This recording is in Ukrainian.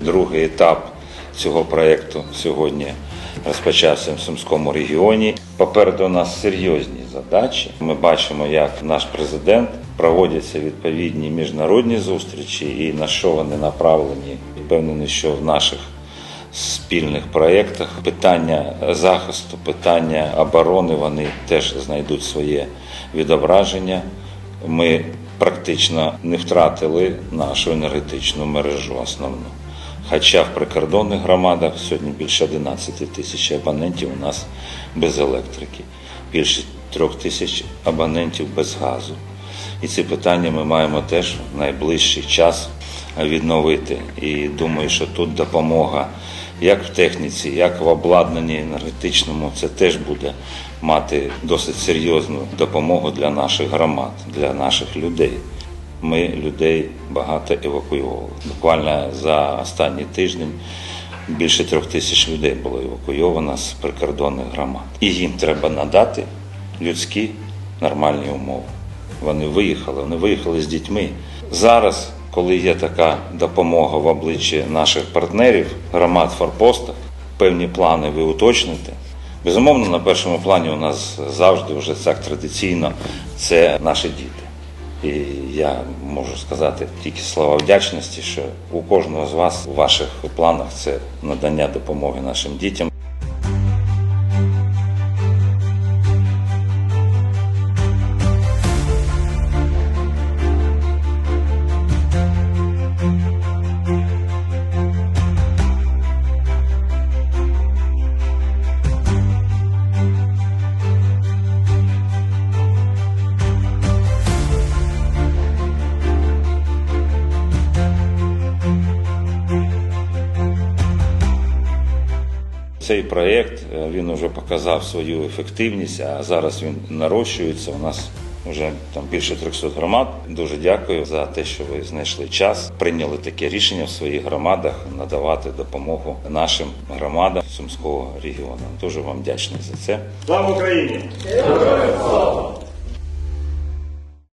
Другий етап цього проєкту сьогодні розпочався в Сумському регіоні. Попереду у нас серйозні задачі. Ми бачимо, як наш президент проводяться відповідні міжнародні зустрічі і на що вони направлені. Впевнений, що в наших спільних проєктах питання захисту, питання оборони вони теж знайдуть своє відображення. Ми практично не втратили нашу енергетичну мережу основну. Хоча в прикордонних громадах сьогодні більше 11 тисяч абонентів у нас без електрики, більше трьох тисяч абонентів без газу. І ці питання ми маємо теж в найближчий час відновити. І думаю, що тут допомога як в техніці, як в обладнанні енергетичному, це теж буде мати досить серйозну допомогу для наших громад, для наших людей. Ми людей багато евакуювали. Буквально за останній тиждень більше трьох тисяч людей було евакуйовано з прикордонних громад. І їм треба надати людські нормальні умови. Вони виїхали, вони виїхали з дітьми. Зараз, коли є така допомога в обличчі наших партнерів, громад форпостах, певні плани ви уточните. Безумовно, на першому плані у нас завжди вже так традиційно це наші діти. І я можу сказати тільки слова вдячності, що у кожного з вас у ваших планах це надання допомоги нашим дітям. Цей проєкт е, він вже показав свою ефективність, а зараз він нарощується. У нас вже там більше 300 громад. Дуже дякую за те, що ви знайшли час, прийняли таке рішення в своїх громадах надавати допомогу нашим громадам Сумського регіону. Дуже вам вдячний за це. Слава Україні! Героям слава!